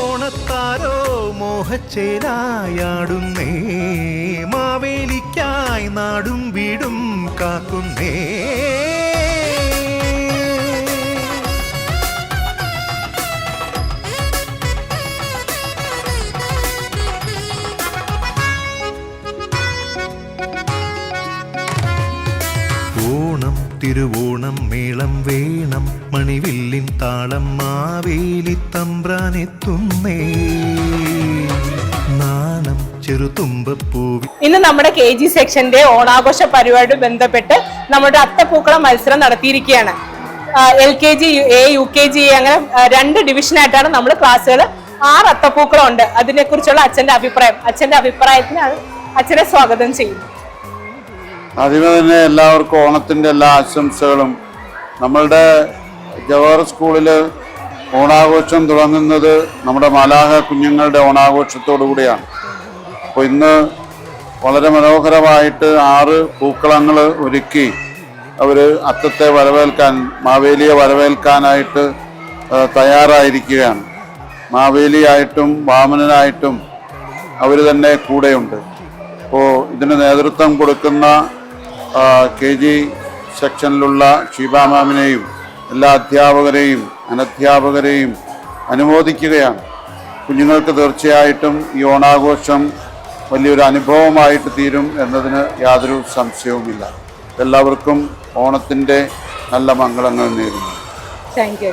ഓണത്താരോ മോഹച്ചേരായാടുന്നേ മാവേലിക്കായി നാടും വീടും കാക്കുന്നേ. തിരുവോണം മേളം വേണം മണിവില്ലിൻ താളം മാവേലി തമ്പ്രാനെത്തുന്നേ. നാണം ചെറുതുമ്പപ്പൂവി ഇന്ന് നമ്മുടെ കെ ജി സെക്ഷന്റെ ഓണാഘോഷ പരിപാടി ബന്ധപ്പെട്ട് നമ്മുടെ അത്തപ്പൂക്കള മത്സരം നടത്തിയിരിക്കുകയാണ്. L K G A U K G അങ്ങനെ രണ്ട് ഡിവിഷനായിട്ടാണ് നമ്മൾ ക്ലാസ്സുകൾ ആറ് അത്തപ്പൂക്കളം ഉണ്ട്. അതിനെ കുറിച്ചുള്ള അച്ഛന്റെ അഭിപ്രായം. അച്ഛന്റെ അഭിപ്രായത്തിന് അച്ഛനെ സ്വാഗതം ചെയ്യുന്നു ആദ്യമേ തന്നെ എല്ലാവർക്കും ഓണത്തിന്റെ എല്ലാ ആശംസകളും. നമ്മളുടെ ജവഹർ സ്കൂളിൽ ഓണാഘോഷം തുടങ്ങുന്നത് നമ്മുടെ മലാഹ കുഞ്ഞുങ്ങളുടെ ഓണാഘോഷത്തോടു കൂടിയാണ്. അപ്പോൾ ഇന്ന് വളരെ മനോഹരമായിട്ട് ആറ് പൂക്കളങ്ങൾ ഒരുക്കി അവർ അത്തത്തെ വരവേൽക്കാൻ മാവേലിയെ വരവേൽക്കാനായിട്ട് തയ്യാറായിരിക്കുകയാണ്. മാവേലിയായിട്ടും വാമനനായിട്ടും അവർ തന്നെ കൂടെയുണ്ട്. അപ്പോൾ ഇതിന് നേതൃത്വം കൊടുക്കുന്ന കെ ജി സെക്ഷനിലുള്ള ഷീബാമാമിനെയും എല്ലാ അധ്യാപകരെയും അനധ്യാപകരെയും അനുമോദിക്കുകയാണ്. കുഞ്ഞുങ്ങൾക്ക് തീർച്ചയായിട്ടും ഈ ഓണാഘോഷം വലിയൊരു അനുഭവമായിട്ട് തീരും എന്നതിന് യാതൊരു സംശയവുമില്ല. എല്ലാവർക്കും ഓണത്തിന്റെ നല്ല മംഗളങ്ങൾ നേരുന്നു. Thank you